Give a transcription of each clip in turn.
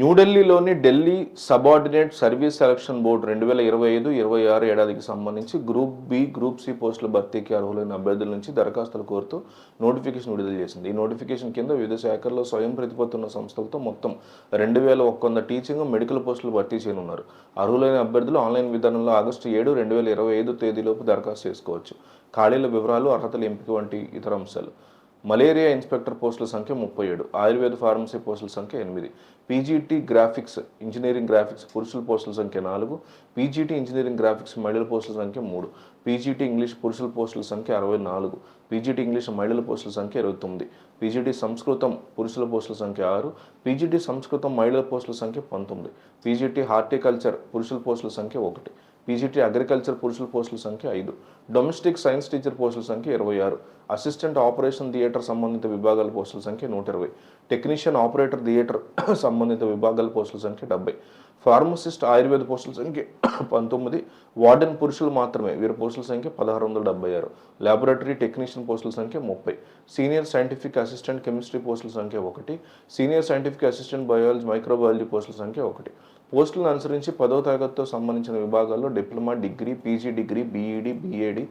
న్యూఢిల్లీలోని Delhi subordinate service selection board రెండు వేల ఇరవై ఐదు ఇరవై ఆరు ఏడాదికి సంబంధించి గ్రూప్ బి గ్రూప్ సి పోస్టుల భర్తీకి అర్హులైన అభ్యర్థుల నుంచి దరఖాస్తులు కోరుతూ నోటిఫికేషన్ విడుదల చేసింది. ఈ నోటిఫికేషన్ కింద వివిధ శాఖల్లో స్వయం ప్రతిపత్తి ఉన్న సంస్థలతో మొత్తం రెండు వేల ఒక్క వంద టీచింగ్ మెడికల్ పోస్టులు భర్తీ చేయనున్నారు. అర్హులైన అభ్యర్థులు ఆన్లైన్ విధానంలో ఆగస్టు ఏడు రెండు వేల ఇరవై ఐదు తేదీలోపు దరఖాస్తు చేసుకోవచ్చు. ఖాళీల వివరాలు అర్హతల ఎంపిక వంటి ఇతర అంశాలు. మలేరియా ఇన్స్పెక్టర్ పోస్టుల సంఖ్య ముప్పై ఏడు ఆయుర్వేద ఫార్మసీ పోస్టుల సంఖ్య ఎనిమిది పీజీటీ గ్రాఫిక్స్ ఇంజనీరింగ్ గ్రాఫిక్స్ పురుషుల పోస్టుల సంఖ్య నాలుగు పీజీటీ ఇంజనీరింగ్ గ్రాఫిక్స్ మహిళల పోస్టుల సంఖ్య మూడు పీజీటీ ఇంగ్లీష్ పురుషుల పోస్టుల సంఖ్య అరవై నాలుగు పీజీటీ ఇంగ్లీష్ మహిళల పోస్టుల సంఖ్య ఇరవై తొమ్మిది పీజీటీ సంస్కృతం పురుషుల పోస్టుల సంఖ్య ఆరు పీజీటీ సంస్కృతం మహిళల పోస్టుల సంఖ్య పంతొమ్మిది పీజీటీ హార్టికల్చర్ పురుషుల పోస్టుల సంఖ్య ఒకటి పీజీటీ అగ్రికల్చర్ పురుషుల పోస్టుల సంఖ్య ఐదు. డొమెస్టిక్ సైన్స్ టీచర్ పోస్టుల సంఖ్య ఇరవై ఆరు. అసిస్టెంట్ ఆపరేషన్ థియేటర్ సంబంధిత విభాగాల పోస్టుల సంఖ్య నూట ఇరవై. టెక్నీషియన్ ఆపరేటర్ థియేటర్ సంబంధిత విభాగాల పోస్టుల సంఖ్య డెబ్బై. ఫార్మసిస్ట్ ఆయుర్వేద పోస్టుల సంఖ్య పంతొమ్మిది వార్డెన్ పురుషులు మాత్రమే. వీరి పోస్టుల సంఖ్య పదహారు వందల డెబ్బై ఆరు. ల్యాబొరేటరీ టెక్నీషియన్ పోస్టుల సంఖ్య ముప్పై. సీనియర్ సైంటిఫిక్ అసిస్టెంట్ కెమిస్ట్రీ పోస్టుల సంఖ్య ఒకటి. Senior scientific assistant biology microbiology పోస్టుల సంఖ్య ఒకటి. పోస్టులను అనుసరించి పదో తరగతితో సంబంధించిన విభాగాల్లో diploma degree PG degree B Ed BEd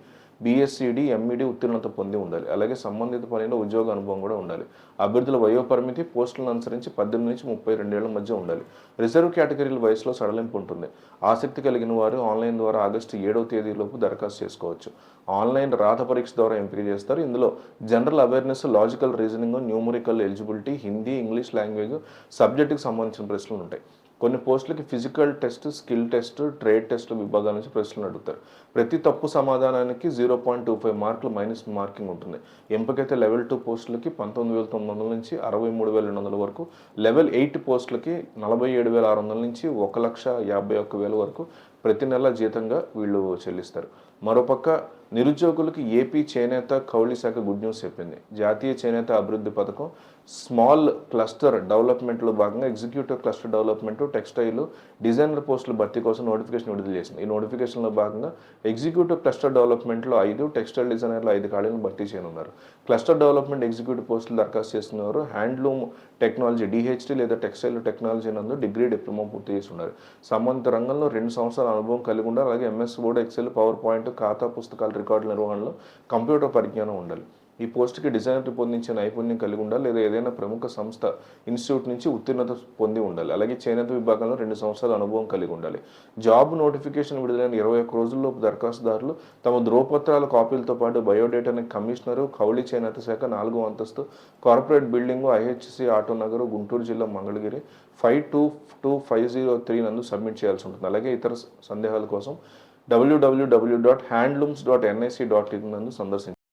బీఎస్సీడీ M Ed ఉత్తీర్ణత పొంది ఉండాలి. అలాగే సంబంధిత పనిలో ఉద్యోగ అనుభవం కూడా ఉండాలి. అభ్యర్థుల వయోపరిమితి పోస్టులను అనుసరించి పద్దెనిమిది నుంచి ముప్పై రెండేళ్ళ మధ్య ఉండాలి. రిజర్వ్ కేటగిరీల వయసులో సడలింపు ఉంటుంది. ఆసక్తి కలిగిన వారు ఆన్లైన్ ద్వారా ఆగస్టు ఏడవ తేదీలోపు దరఖాస్తు చేసుకోవచ్చు. ఆన్లైన్ రాత పరీక్ష ద్వారా ఎంపిక చేస్తారు. ఇందులో general awareness logical reasoning numerical eligibility Hindi English language సబ్జెక్టుకి సంబంధించిన ప్రశ్నలు ఉంటాయి. కొన్ని పోస్టులకి physical test skill test trade test విభాగాల నుంచి ప్రశ్నలు అడుగుతారు. ప్రతి తప్పు సమాధానానికి జీరో పాయింట్ టూ ఫైవ్ మార్కులు మైనస్ మార్కింగ్ ఉంటుంది. ఎంపికైతే లెవెల్ టూ పోస్టులకి పంతొమ్మిది వేల తొమ్మిది వందల నుంచి అరవై మూడు వేల రెండు వందల వరకు లెవెల్ ఎయిట్ పోస్టులకి నలభై ఏడు వేల ఆరు వందల నుంచి ఒక లక్ష యాభై ఒక్క వేల వరకు ప్రతి నెల జీతంగా వీళ్ళు చెల్లిస్తారు. మరోపక్క నిరుద్యోగులకు ఏపీ చేనేత కౌళి శాఖ గుడ్ న్యూస్ చెప్పింది. జాతీయ చేనేత అభివృద్ధి పథకం స్మాల్ క్లస్టర్ డెవలప్మెంట్లో భాగంగా executive cluster development textile designer పోస్టుల భర్తీ కోసం నోటిఫికేషన్ విడుదల చేసింది. ఈ నోటిఫికేషన్లో భాగంగా ఎగ్జిక్యూటివ్ క్లస్టర్ డెవలప్మెంట్లో ఐదు టెక్స్టైల్ డిజైనర్లు ఐదు ఖాళీలను భర్తీ చేయనున్నారు. క్లస్టర్ డెవలప్మెంట్ ఎగ్జిక్యూటివ్ పోస్టులు దరఖాస్తు చేస్తున్నవారు హ్యాండ్లూమ్ టెక్నాలజీ డిహెచ్డి లేదా టెక్స్టైల్ టెక్నాలజీ నందు డిగ్రీ డిప్లొమా పూర్తి చేస్తున్నారు సంబంధిత రంగంలో రెండు సంవత్సరాల అనుభవం కలిగి ఉండాలి. అలాగే MS Word Excel PowerPoint ఖాతా పుస్తకాల రికార్డుల నిర్వహణలో కంప్యూటర్ పరిజ్ఞానం ఉండాలి. ఈ పోస్ట్కి డిజైనర్ రూపొందించే నైపుణ్యం కలిగి ఉండాలి లేదా ఏదైనా ప్రముఖ సంస్థ ఇన్స్టిట్యూట్ నుంచి ఉత్తీర్ణత పొంది ఉండాలి. అలాగే చేనేత విభాగంలో రెండు సంవత్సరాల అనుభవం కలిగి ఉండాలి. జాబ్ నోటిఫికేషన్ విడుదలైన ఇరవై ఒక్క రోజుల్లోపు దరఖాస్తుదారులు తమ ధ్రువపత్రాల కాపీలతో పాటు బయోడేటాని కమిషనరు కౌళి చేనేత శాఖ నాలుగో అంతస్తు corporate building IHC auto Nagar Guntur జిల్లా Mangalagiri five two two five zero three నందు సబ్మిట్ చేయాల్సి ఉంటుంది. అలాగే ఇతర సందేహాల కోసం WWW dot handlooms dot NIC dot in నందు సందర్శించారు